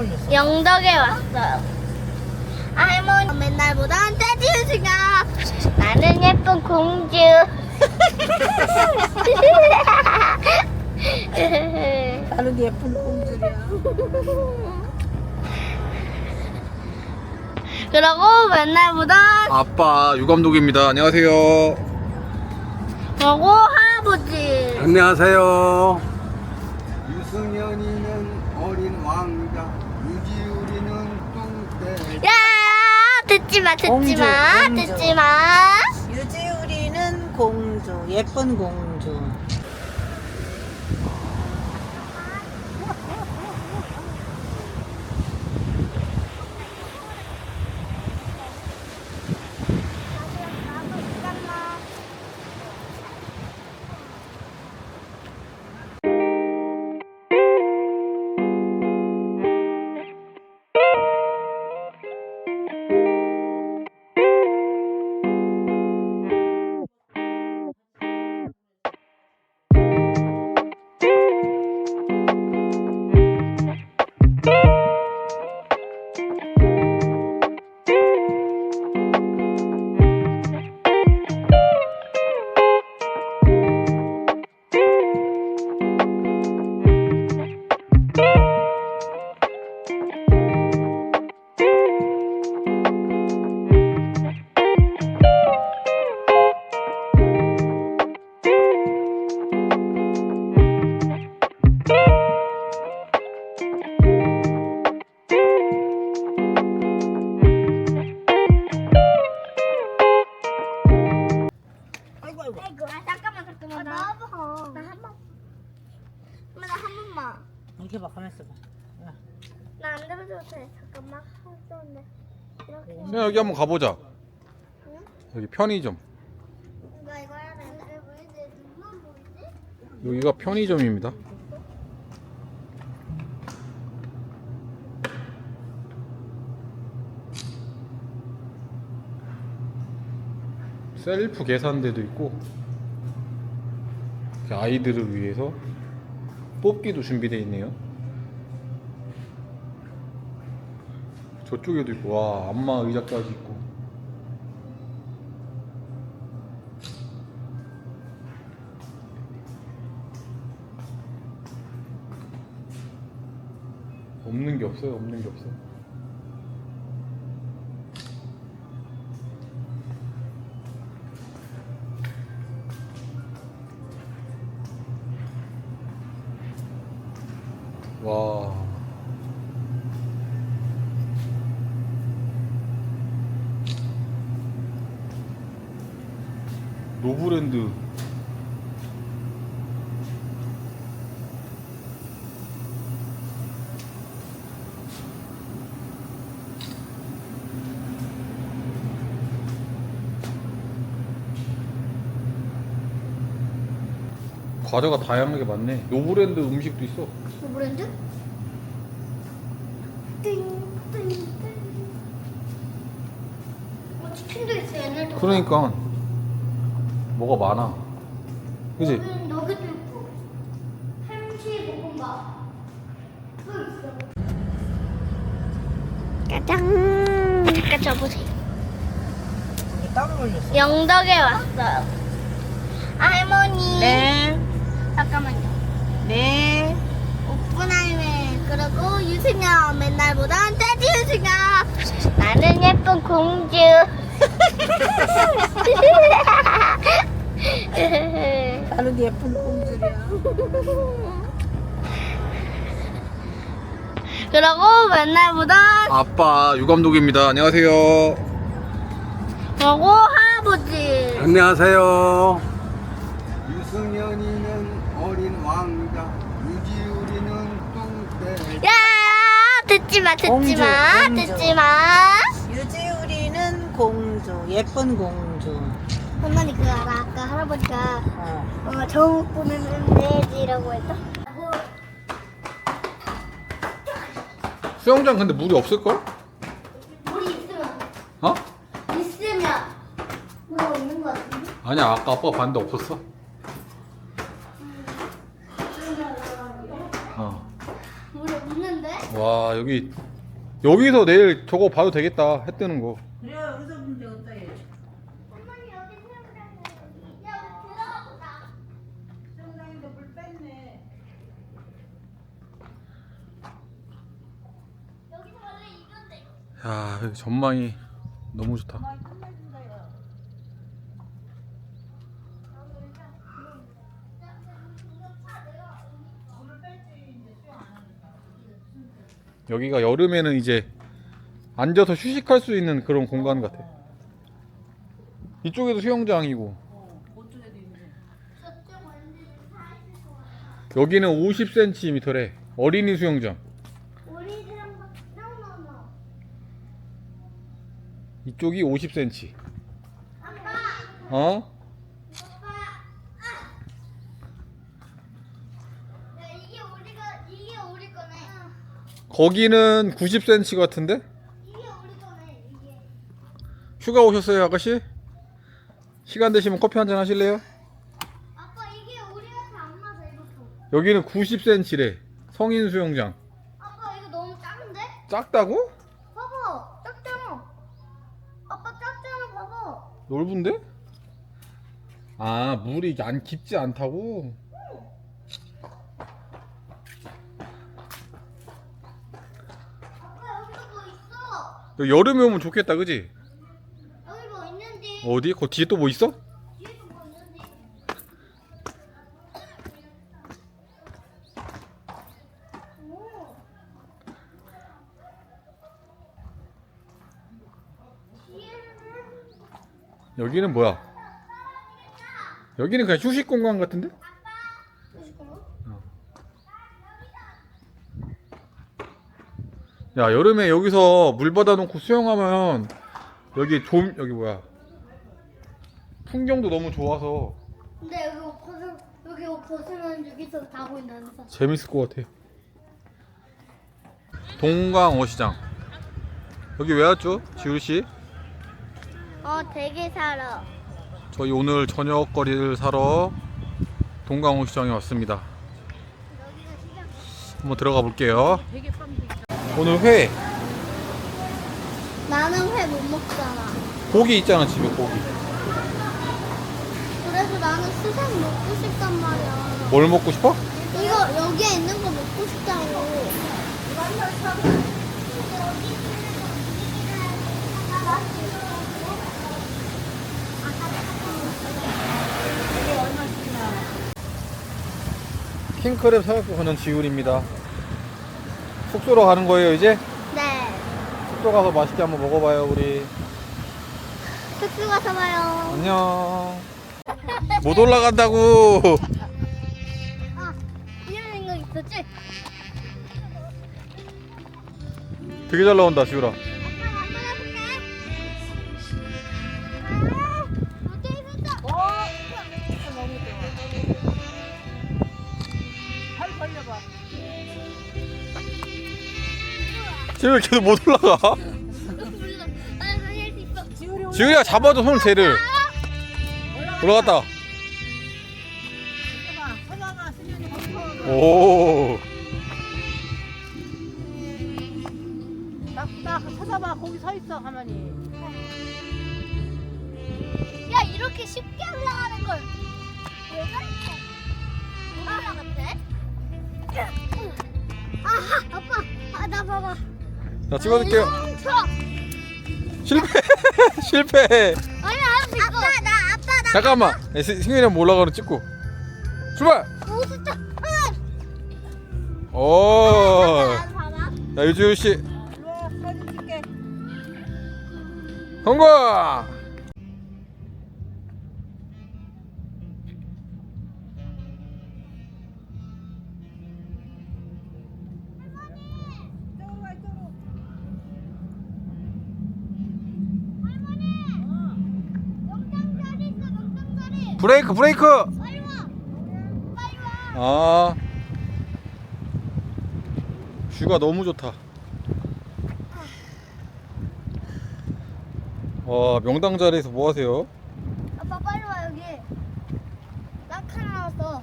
올렸어. 영덕에 왔어요. 할머니 맨날 보던 떼지우지가 나는 예쁜 공주. 나는 예쁜 공주야. 그러고 맨날 보던 아빠 유감독입니다. 안녕하세요. 그러고 할아버지. 안녕하세요. 유승연이는 어린 왕자, 유지 우리는 뚱떼. 야 듣지 마 듣지 공주, 마 공주. 듣지 마. 유지우리는 공주, 예쁜 공주. 여기 한번 가보자. 여기 편의점. 이거 이거 해야 되는데 왜내 눈만 보이지? 여기가 편의점입니다. 셀프 계산대도 있고 아이들을 위해서 뽑기도 준비되어 있네요. 저쪽에도 있고 와 안마 의자까지 있고. 없는 게 없어요 없는 게 없어 와 노브랜드 과자가 다양하게 많네 노브랜드 음식도 있어 그 브랜드? 띵띵띵. 뭐 치킨도 있어 얘네도. 그러니까 뭐가 많아 그지? 여기는 너겟도 있고. 한치 볶음밥. 또 있어. 짜잔. 잠깐. 이게 땀을 올렸어. 영덕에 왔어요. 할머니. 네, 잠깐만요. 네. 오픈 할매 그리고 유승현 맨날 보던 떼지우지가 나는 예쁜 공주. 나는 예쁜 공주야. 그러고 맨날 보던 아빠 유감독입니다 안녕하세요 그러고 할아버지. 안녕하세요. 유승연이는 어린 왕자, 유지우리는 뚱떼. 야 듣지 마 듣지 공주, 마 공주. 듣지 마. 유지우리는 공주, 예쁜 공주. 할머니 그거 알아? 아까 할아버지가 어. 어, 정욱 보내면 돼지라고 했어? 수영장 근데 물이 없을걸? 물이 있으면 어? 있으면 뭐 있는 거 같은데? 아니야 아까 아빠가 봤는데 없었어 어 물이 없는 많은데? 와 여기 여기서 내일 저거 봐도 되겠다 해 뜨는 거 그래 여기서 문제 없다 얘. 어머니 여기 여기. 야 우리 들어가 보자. 수영장인데 물 뺐네. 여기서 원래 이건데. 야 여기 전망이 너무 좋다 많이 끝내준다 야. 물을 뺐지 이제 수영 안 하니까. 여기가 여름에는 이제 앉아서 휴식할 수 있는 그런 공간 같아 이쪽에도 수영장이고. 여기는 50cm래 어린이 수영장. 이쪽이 50cm 아빠. 어? 아빠. 아. 야 이게 우리가 이게 우리 거네. 거기는 90cm 같은데? 휴가 오셨어요 아가씨? 시간 되시면 커피 한 잔 하실래요? 아빠 이게 우리한테 안 맞아 이것도. 여기는 90cm래 성인 수영장 아빠 이거 너무 작은데? 작다고? 봐봐 작잖아. 아빠 작잖아 봐봐. 넓은데? 아 물이 안 깊지 않다고? 아빠 여기도 뭐 있어. 여기 여름에 오면 좋겠다 그지? 여기 뭐 있는지. 어디? 거 뒤에 또 뭐 있어? 뒤에도 뭐 있는지. 오. 뒤에는 여기는 뭐야? 여기는 그냥 휴식 공간 같은데? 야 여름에 여기서 물 받아놓고 수영하면 여기 좀 여기 뭐야 풍경도 너무 좋아서 근데 여기 옷 벗으 여기 옷 벗으면 여기서 다 보인다면서. 재밌을 것 같아 동강 어시장 여기 왜 왔죠? 지우 씨? 어 되게 살아. 저희 오늘 저녁 거리를 사러 동강 어시장에 왔습니다 여기가 시장. 한번 들어가 볼게요 되게. 오늘 회 나는 회 못 먹잖아. 고기 있잖아 집에 고기 그래서 나는 수산 먹고 싶단 말이야. 뭘 먹고 싶어? 이거 여기에 있는 거 먹고 싶다고. 킹크랩 사갖고 가는 지율입니다 숙소로 가는 거예요 이제? 네. 숙소 가서 맛있게 한번 먹어봐요 우리 숙소 가서 봐요. 안녕 못 올라간다고 아, 이런 생각 있었지? 되게 잘 나온다 지율아 지율 계속 못 올라가 몰라. 아, 나할수 있어. 지우리 올라. 잡아줘 손 쟤를 올라갔다 멈춰. 오. 거기 서 있어 가만히. 야, 이렇게 쉽게 올라가는 걸. 왜 그렇게? 올라갔대? 아하, 아빠. 아, 나 봐봐. 자 찍어줄게요 멈춰. 실패 실패 아니. 아빠, 나, 아빠, 나. 잠깐만 승현이 한번 올라가는 찍고 출발 오, 봐봐. 자 유지우 씨. 사진 찍게. 성공 브레이크 브레이크. 아. 뷰가 너무 좋다. 와 명당 자리에서 뭐 하세요? 아빠 빨리 와 여기. 낙하 나왔어.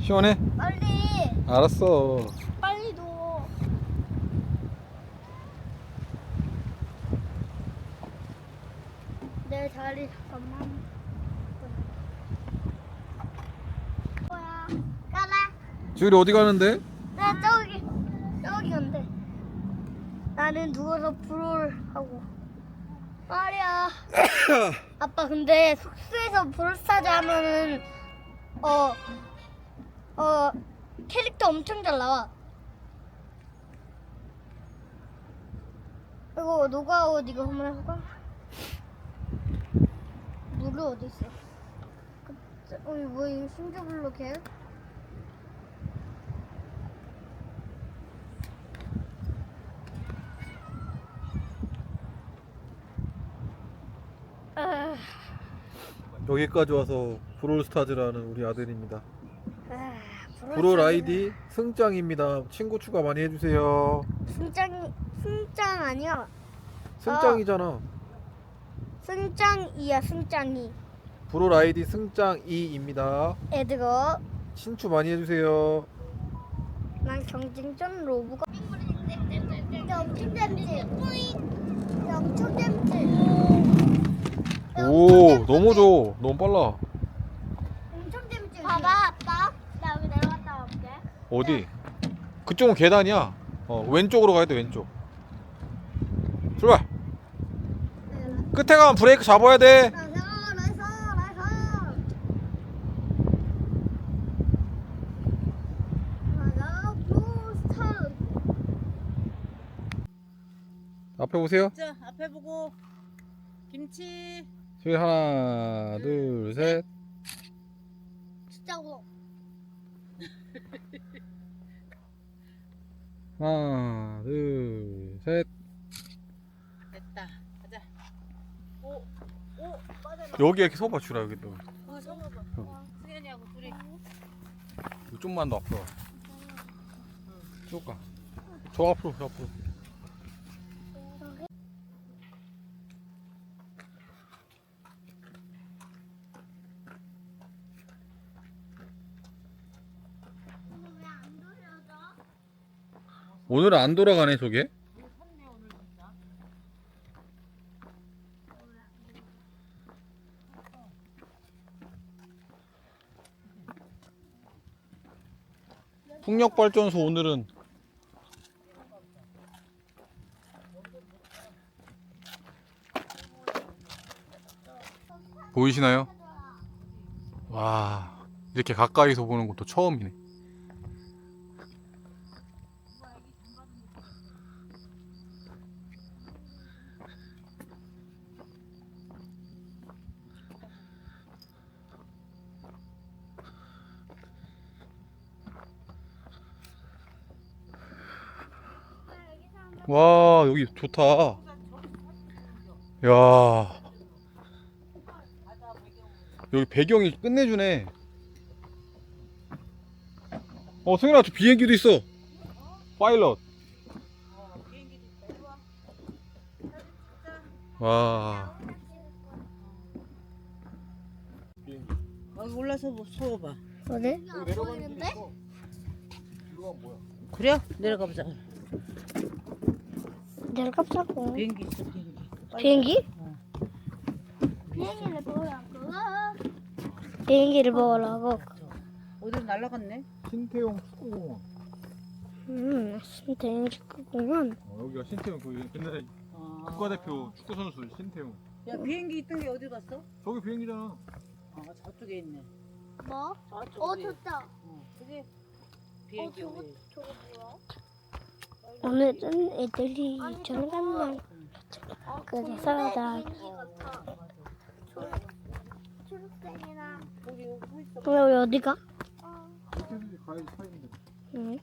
시원해? 빨리. 알았어. 빨리 둬. 내 자리 잠깐만. 지율이 어디 가는데? 나 저기 저기 온대. 나는 누워서 불을 하고. 말이야. 아빠 근데 숙소에서 브롤스타즈 하면은 어 어, 캐릭터 엄청 잘 나와. 이거 누가 옷 이거 한번 해볼까? 물이 어디 있어? 그, 어, 뭐 이거 신조블로 걔? 여기까지 와서 브롤스타즈라는 우리 아들입니다. 아, 브롤 아이디 승짱입니다. 친구 추가 많이 해주세요. 승짱이 승짱 아니야? 승짱이잖아. 승짱이야 승짱이. 브롤 아이디 승짱2입니다. 애들아, 친추 많이 해주세요. 난 경쟁전 로브가. 엄청 재밌지. 엄청 재밌지. 오, 너무 좋아. 너무 빨라. 엄청 재밌지. 봐봐 아빠. 나 여기 내려갔다 올게. 어디? 그쪽은 계단이야. 어, 왼쪽으로 가야 돼, 왼쪽. 출발! 끝에 가면 브레이크 잡아야 돼. 부스터. 앞에 보세요. 자 앞에 보고 김치 저기 하나, 둘, 셋. 진짜 뭐. 하나, 둘, 셋. 됐다 가자 오 오 빠져나 여기 이렇게 서봐, 주라, 여기 또. 어 서봐봐 승현이하고 둘이 좀만 더 앞으로. 와. 쭉 가. 저 앞으로, 저 앞으로. 왜안 돌려줘? 오늘은 안 돌아가네, 저게. 풍력발전소 오늘은 보이시나요? 와 이렇게 가까이서 보는 것도 처음이네. 와 여기 좋다. 야 여기 배경이 끝내주네. 어 승현아 저 비행기도 있어. 파일럿. 와. 여기 올라서 뭐 서봐 어디? 안 보이는데? 그래 내려가 보자 내려가자고. 비행기 있어 비행기 비행기? 어. 비행기를 보라고. 비행기를 보라고. 어디로 날라갔네 신태용 축구공원. 음, 신대행시 끄구만. 어, 여기가 신태용 그 옛날에 아. 국가대표 축구 선수 신태용. 야 비행기 있던 게 어디 갔어? 저기 비행기잖아. 아 저쪽에 있네 뭐? 저쪽에 어, 좋다. 어, 그게 비행기 어, 저거- 저거 뭐야? 오늘은 애들이 날. 그래서 나 초록색이랑 거기 여기 서 있어 왜 어디가? 응.